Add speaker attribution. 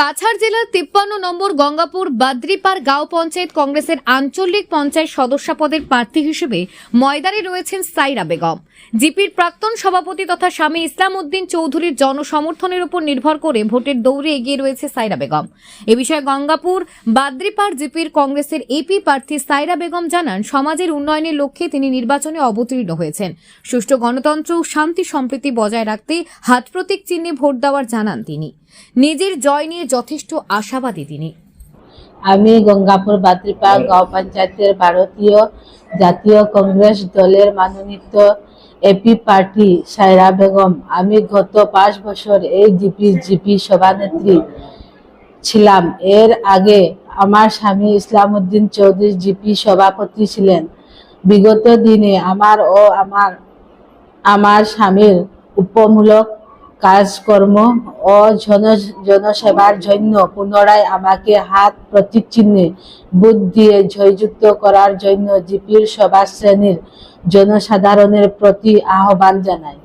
Speaker 1: কাছাড় জেলার তিপ্পান্ন নম্বর গঙ্গাপুর বাদ্রিপাড় গাঁও পঞ্চায়েত কংগ্রেসের আঞ্চলিক পঞ্চায়েত সদস্য পদের প্রার্থী হিসেবে ময়দানে রয়েছেন সাইরা বেগম। জিপির প্রাক্তন সভাপতি তথা স্বামী ইসলাম উদ্দিন চৌধুরীর জনসমর্থনের উপর নির্ভর করে ভোটের দৌড়ে এগিয়ে রয়েছে সাইরা বেগম। এ বিষয়ে গঙ্গাপুর বাদ্রিপাড় জিপির কংগ্রেসের এপি প্রার্থী সাইরা বেগম জানান, সমাজের উন্নয়নের লক্ষ্যে তিনি নির্বাচনে অবতীর্ণ হয়েছেন। সুষ্ঠু গণতন্ত্র ও শান্তি সম্প্রীতি বজায় রাখতে হাত প্রতীক চিহ্নে ভোট দেওয়ার জানান তিনি। নিজের জয় নিয়ে যথেষ্ট আশাবাদী তিনি।
Speaker 2: আমি গঙ্গাপুর বাদ্রিপা গাঁও পঞ্চায়েতের ভারতীয় জাতীয় কংগ্রেস দলের মনোনীত এপি পার্টি সায়রা বেগম। আমি গত পাঁচ বছর এই জিপি জিপি সভানেত্রী ছিলাম। এর আগে আমার স্বামী ইসলাম উদ্দিন চৌধুরী জিপি সভাপতি ছিলেন। বিগত দিনে আমার ও আমার আমার স্বামীর উপমূলক কাজকর্ম ও জন, জনসেবার জন্য পুনরায় আমাকে হাত প্রতীক বুথ দিয়ে জয়যুক্ত করার জন্য জিপির সভা শ্রেণির জনসাধারণের প্রতি আহ্বান জানাই